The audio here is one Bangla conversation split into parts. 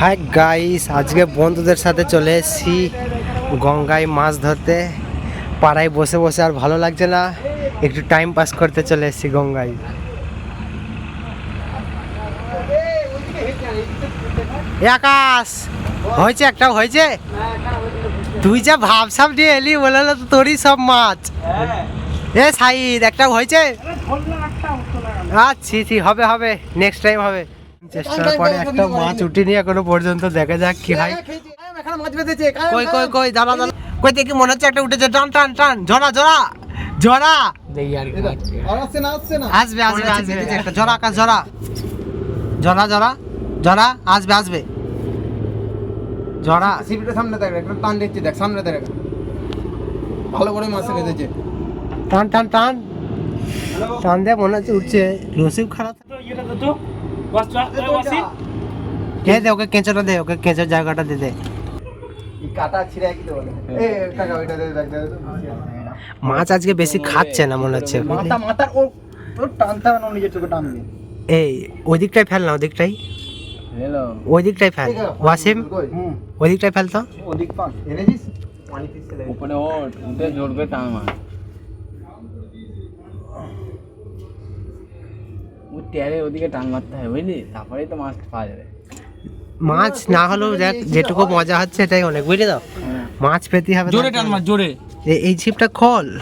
হাই গাইস আজকে বন্ধুদের সাথে চলে এসেছি গঙ্গায় মাছ ধরতে। পাড়ায় বসে বসে আর ভালো লাগছে না। একটু টাইম পাস করতে চলে এসেছি গঙ্গায়। আকাশ হয়েছে একটা হয়েছে? তুই যা ভাবসাব দিয়ে এলি বলে তো তোরই সব মাছ। এ সাইদ একটা হয়েছে? আচ্ছা ছি হবে হবে নেক্সট টাইম হবে। চেষ্টার পরে একটা মাছ উঠিনি এখনও পর্যন্ত দেখা যাক কি হয়। কই কই কই দাঁড়া দাঁড়া। কই দেখি মনে হচ্ছে একটা উঠেছে। টান টান টান। জড়া জড়া। জড়া। আসবে আসবে আসবে। একটা জড়া আকাশ জড়া। জড়া জড়া। জড়া আসবে আসবে। জড়া। সিপিটা সামনে দেখ একটা টান দিচ্ছি দেখ সামনে দেখ। ভালো করে মাছ বেঁধেছে। টান টান টান। টান দিয়ে মনে হচ্ছে উঠছে। রসিব খারাপ। দে দে ওকে কেঁচোটা দে ওকে কেঁচোর জায়গাটা দে দে। কাটা ছিঁড়ে কি বলে এ কাকা ওইটা দে দেখ দেখ মাছ আজকে বেশি খাচ্ছে না মনে হচ্ছে। মাথা মাথার ও ও টানতে হবে না নিজের চোখে টানবে। এই ওই দিকটাই ফেল না ওই দিকটাই? ওই দিকটাই ফেল। ওয়াসিম ওই দিকটাই ফেল তো? এনেছিস পানি পিছলে উপরে ওঠ উঠে জড়বে টান মার ও ওদিকে টান মারতে হয় বুঝলি? তারপরেই তো মাছ পাওয়া যাবে। মাছ না হলেও দেখ যেটুকু মজা হচ্ছে এটাই অনেক বুঝলি তো? মাছ পেতে হবে জোরে টান মার জোরে। এই- এই ছিপটা খোল।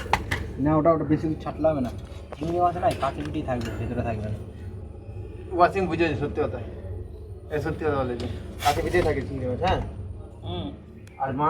না ওটা ওটা বেশি ছাটলে হবে না। চিংড়ি মাছ নাই কাছে পিঠেই থাকবে ভেতরে থাকবে না। ওয়াসিং বুঝেছে সত্যি কথা। এ সত্যি কথা বলেছে। কাছে পিঠেই থাকে চিংড়ি মাছ হ্যাঁ? আর মা